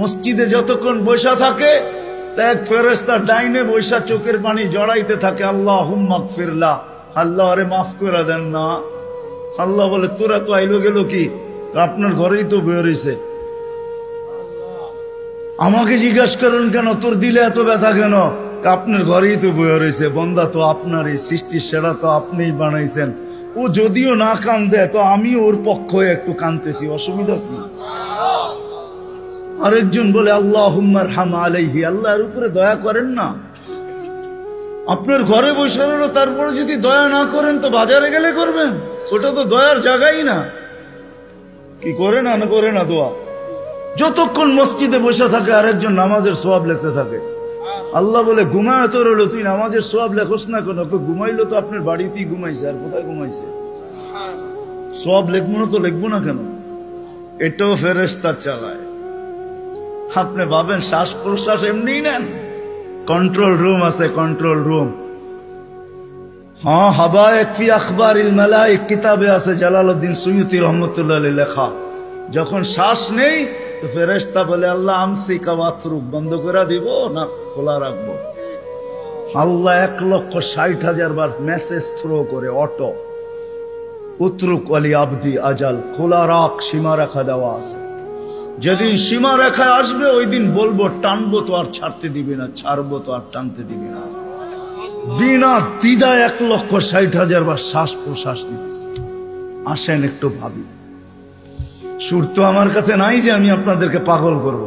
মসজিদে যতক্ষণ বৈশা থাকে, এক ফেরেস্তা ডাইনে বৈশা চোখের পানি জড়াইতে থাকে আল্লাহ হুম্মাক ফিরলা আল্লাহ আরে মাফ করে দেন না। আল্লাহ বলে, তোরা তো আইলো গেল কি? আপনার ঘরেই তো বের আমাকে জিজ্ঞাসা করেন, কেন তোর দিলে এত ব্যথা কেন? আপনার ঘরেই তো বয়ে রয়েছে বন্দা তো আপনারই, সৃষ্টির সেরা তো আপনিই বানাইছেন। ও, যদিও না কান্দে, তো আমি ওর পক্ষ একটু কানতেছি, অসুবিধা কি? আরেকজন বলে আল্লাহ হুম্মার হাম আলাইহি। আল্লাহর উপরে দয়া করেন না। আপনার ঘরে বসে রইল, তারপরে যদি দয়া না করেন, তো বাজারে গেলে করবেন? ওটা তো দয়ার জায়গাই না। কি করে না না করে না দোয়া? যতক্ষণ মসজিদে বসে থাকে, আরেকজন নামাজের সোয়াব লেখতে থাকে। আল্লাহ বলে, ঘুমায় তো রইল, তুই নামাজের সোয়াব লেখোস না কেন? ঘুমাইলো তো আপনার বাড়িতেই ঘুমাইছে, আর কোথায় ঘুমাইছে? সোয়াব লিখব না তো লিখব না কেন? এটাও ফেরেস্তা চালায়। আপনি ভাবেন শ্বাস প্রশ্বাস এমনি নেন? কন্ট্রোল রুম আছে কন্ট্রোল রুম হ্যাঁ হাবা একফি আখবর ইল মালাইক, কিতাবে আছে জালালউদ্দিন সুয়ুতি রহমতুল্লাহ লেখা। যখন শ্বাস নেই, তো ফেরেশতা বলে, আল্লাহ, আমসি কাবাতরুক বন্ধ করে দিব না, খোলা রাখব? আল্লাহ এক লক্ষ ষাট হাজার বার মেসেজ থ্রো করে, অটো, উত্রুক আলী আবদি আজাল, খোলা রাখ, সীমা রাখা দেওয়া আছে। যেদিন সীমা রেখায় আসবে, ওই দিন বলব, টানবো তো আর ছাড়তে দিবে না, ছাড়বো তো আর টানতে দিবে না। বিনা দ্বিধা এক লক্ষ ষাট হাজার বার শ্বাস প্রশ্বাস নিতেছি। আসেন একটু ভাবি। সুর তো আমার কাছে নাই যে আমি আপনাদেরকে পাগল করব।